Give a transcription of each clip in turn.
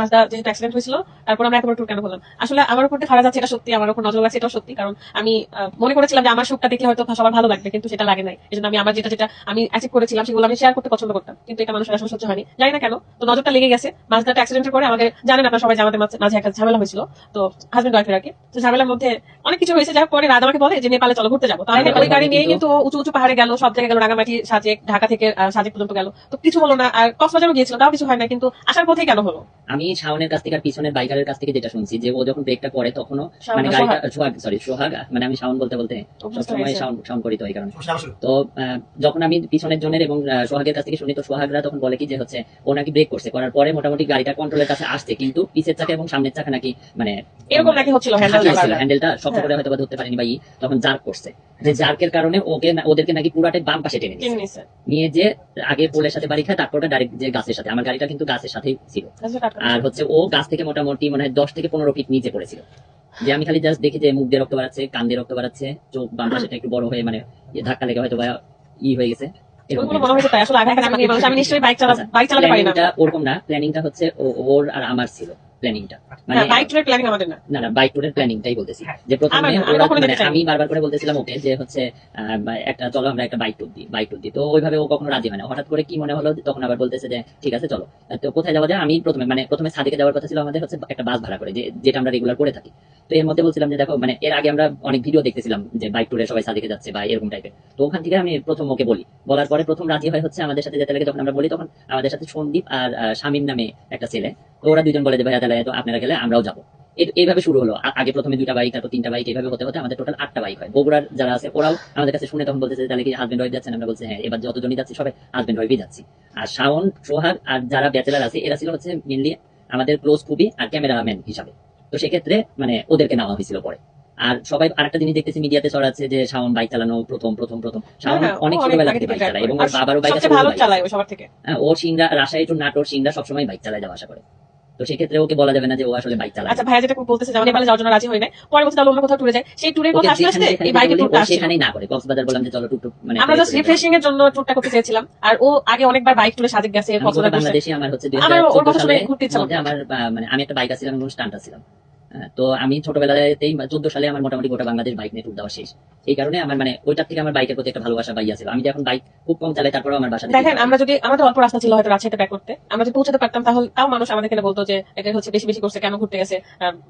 মাজদা যেহেতু অ্যাক্সিডেন্ট হয়েছিল তারপর আমরা এতবার ট্যুর কেন আসলে আমার উপর খারাপ যাচ্ছে এটা সত্যি আমার উপর নজর লাগছে এটাও সত্যি কারণ আমি মনে করেছিলাম যে আমার সুখটা দেখলে হয়তো সবার ভালো লাগবে কিন্তু সেটা লাগে নাই। এই জন্য আমি আমার যেটা যেটা আমি অ্যাচিভ করেছিলাম সেগুলো আমি শেয়ার করতে পছন্দ করতাম। কিন্তু এটা মানুষের আসলে সহ্য হয়নি। জানি না কেন তো নজরটা লেগে গেছে। মাজদাটা অ্যাক্সিডেন্টের পরে আমাকে জানেন আপনারা সবাই আমাদের মাঝে- মাঝে একটা ঝামেলা হয়েছিল তো হাজবেন্ড ওয়াইফের আর কি। তো ঝামেলার মধ্যে অনেক কিছু হয়েছে যার পরে রাত আমাকে বলে যে নেপালে চলো ঘুরতে যাব। তো আমি গাড়ি নিয়ে কিন্তু উঁচু উঁচু পাহাড়ে গেল সব জায়গায় গেল রাঙামাটি সাজেক ঢাকা থেকে সাজেক পর্যন্ত গেল। তো কিছু হলো না আর কক্সবাজারও গিয়েছিল তাও কিছু হয় না কিন্তু আসার পথেই কেন হলো? আমি শাওনের কাছ থেকে আর পিছনের বাইকারের কাছ থেকে যেটা শুনছি যে ও যখন ব্রেকটা করে তখনও মানে গাড়িটা সোহাগ। সরি সোহাগ মানে আমি শাওন বলতে বলতে সবসময়। শাওন শাওন করি তো এই কারণে। তো যখন আমি পিছনের জনের এবং সোহাগের কাছ থেকে শুনি তো সোহাগরা তখন বলে কি যে হচ্ছে ও নাকি ব্রেক করছে করার পরে মোটামুটি গাড়িটা কন্ট্রোলের কাছে আসছে কিন্তু পিছের চাকা এবং সামনের চাকা নাকি মানে এরকম নাকি হচ্ছিল হ্যান্ডেলটা শক্ত হ্যাঁ। করে হয়তো ধরতে পারেনি বা ই, তখন জার্ক করছে। যে জার্কের কারণে ওকে না- ওদেরকে নাকি পুরাটাই বাম পাশে টেনে নিয়েছে। নিয়ে যে আগে পোলের সাথে বাড়ি খায় তারপরে ডাইরেক্ট যে গাছের সাথে আমার গাড়িটা কিন্তু গাছের সাথেই ছিল। আর হচ্ছে ও গাছ থেকে মোটামুটি মনে দশ থেকে পনেরো ফিট নিচে পড়েছিল। যে আমি খালি জাস্ট দেখি যে মুখ দিয়ে রক্ত বাড়াচ্ছে কান দিয়ে রক্ত বাড়াচ্ছে চোখ বাম পাশেটা একটু বড় হয়ে মানে ইয়ে ধাক্কা লেগে হয়তো বা ই হয়ে গেছে ওরকম না প্ল্যানিংটা হচ্ছে ওর আর আমার ছিল। প্ল্যানিংটা মানে হ্যাঁ। বাইক ট্যুরের প্ল্যানিং আমাদের না। না না বাইক ট্যুরের প্ল্যানিংটাই বলতেছি। যে প্রথমে আমি ওরা মানে আমি বারবার করে বলতেছিলাম ওকে যে হচ্ছে একটা চলো আমরা একটা বাইক ট্যুর দিই বাইক ট্যুর দিই। তো ওইভাবে ও কখনো রাজি হয় না হঠাৎ করে কি মনে হলো তখন আবার বলতেছে যে ঠিক আছে চলো। তো কোথায় যাওয়া যায়? আমি প্রথমে মানে প্রথমে সাদিকে যাওয়ার কথা ছিল আমাদের হচ্ছে একটা বাস ভাড়া করে যে যেটা আমরা রেগুলার করে থাকি। তো এর মধ্যে বলছিলাম যে দেখো মানে এর আগে আমরা অনেক ভিডিও দেখতেছিলাম যে বাইক ট্যুরে সবাই সাদিকে যাচ্ছে বা এরকম টাইপের তো ওখান থেকে আমি প্রথম ওকে বলি। বলার পরে প্রথম রাজি হয় হচ্ছে আমাদের সাথে যেতে লাগে তখন আমরা বলি তখন আমাদের সাথে সন্দীপ আর আহ, নামে একটা ছেলে ওরা দুজন বলে যে ভাইয়া তাহলে তো আপনারা গেলে আমরাও যাব। এইভাবে শুরু হলো। আগে প্রথমে দুইটা বাইক তারপর তিনটা বাইক এইভাবে হতে হতে আমাদের টোটাল আটটা বাইক হয়। বগুড়ার যারা আছে ওরাও আমাদের কাছে শুনে তখন বলতেছে তাহলে কি হাজবেন্ড ওয়াইফ যাচ্ছেন? আমরা বলছি হ্যাঁ এবার যতজনই যাচ্ছি সবাই হাজবেন্ড ওয়াইফই যাচ্ছি। আর শাওন সোহাগ আর যারা ব্যাচেলার আছে এরা ছিল হচ্ছে মেনলি আমাদের ক্লোজ খুবই আর ক্যামেরাম্যান হিসাবে। তো সেক্ষেত্রে মানে ওদেরকে নেওয়া হয়েছিল পরে। আর সবাই আরেকটা জিনিস দেখতেছি মিডিয়াতে ছড়াচ্ছে যে শাওন বাইক চালানো প্রথম প্রথম প্রথম। শাওন অনেক ছোটবেলা থেকে থেকে বাইক চালায়। এবং ওর বাবারও বাইক চালায় ও সবার থেকে। হ্যাঁ, ও সিংড়া রাজশাহী টু নাটোর সিংড়া সবসময় বাইক চালায় যাওয়া আসা করে। তো সেক্ষেত্রে ওকে বলা যাবে না যে ও আসলে বাইক চালায়। আচ্ছা ভাইয়া যেটা বলতেছে যে নেপালে যাওয়ার জন্য রাজি হয় না পরে বলছে তাহলে অন্য কোথাও ট্যুরে যায় সেই ট্যুরের কথা আসলে আসলে এই বাইকের আসে ট্যুরটা আসছে সেখানেই না করে। কক্সবাজার বললাম যে চলো টুক টুক মানে আমরা জাস্ট রিফ্রেশিং এর জন্য ট্যুরটা করতে চেয়েছিলাম। আর ও আগে অনেকবার বাইক ট্যুরে সাজেক গেছে কক্সবাজার বাংলাদেশে আমার হচ্ছে আমার ওর কথা শুনে ঘুরতে ইচ্ছা আমার মানে আমি একটা বাইক আছিলাম এবং স্টান্ট ছিলাম হ্যাঁ, তো আমি ছোটবেলাতেই চোদ্দ সালে আমার মোটামুটি গোটা বাংলাদেশ বাইক নিয়ে দেওয়া শেষ। এই কারণে আমার মানে ওইটার থেকে আমার বাইকের প্রতি একটা ভালোবাসা বাইয়া ছিল আমি যখন বাইক খুব কম চালাই তারপরে আমার বাসা দেখেন আমরা যদি আমাদের অল্প রাস্তা ছিল হয়তো রাজশাহীতে ব্যাক করতে। আমরা যদি পৌঁছাতে পারতাম তাহলে তাও মানুষ আমাদের এখানে বলতো যে এটা হচ্ছে বেশি বেশি করছে কেন ঘুরতে গেছে?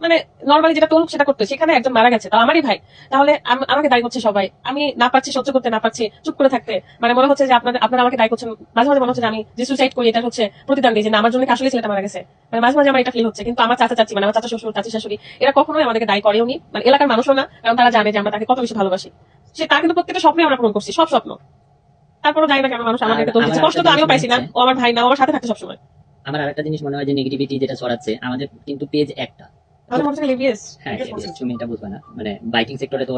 মানে নর্মালি যেটা টুল সেটা করতে। সেখানে একজন মারা গেছে তাও আমারই ভাই। তাহলে আমাকে দায়ী করছে সবাই। আমি না পারছি সহ্য করতে না পারছি চুপ করে থাকতে। মানে মনে হচ্ছে যে আপনাদের আপনারা আমাকে দায়ী করছেন। মাঝে মাঝে মনে হচ্ছে যে আমি যে সুইসাইড করি এটা হচ্ছে প্রতিদান যে না আমার জন্য আসলে ছেলেটা মারা গেছে। মানে মাঝে মাঝে আমার এটা ফিল হচ্ছে। কিন্তু আমার চাচা চাচি মানে আমার চাচা শ্বশুর চাচি শাশুড়ি এরা কখনোই আমাদেরকে দায়ী করেও নি। মানে এলাকার মানুষও না কারণ তারা জানে যে আমরা তাকে কত বেশি ভালোবাসি। সে তার কিন্তু প্রত্যেকটা স্বপ্নে আমরা পূরণ করছি সব স্বপ্ন। তারপরে যাই না কেন মানুষ আমাদেরকে দোষ দিচ্ছে কষ্ট তো আমিও পাইছি না। ও আমার ভাই না আমার সাথে থাকে সবসময়। আমার আরেকটা জিনিস মনে হয় যে নেগেটিভিটি যেটা ছড়াচ্ছে আমাদের কিন্তু পেজ একটা। আমাদের মনে হচ্ছে হ্যাঁ তুমি এটা বুঝবে না। মানে বাইকিং সেক্টরে তো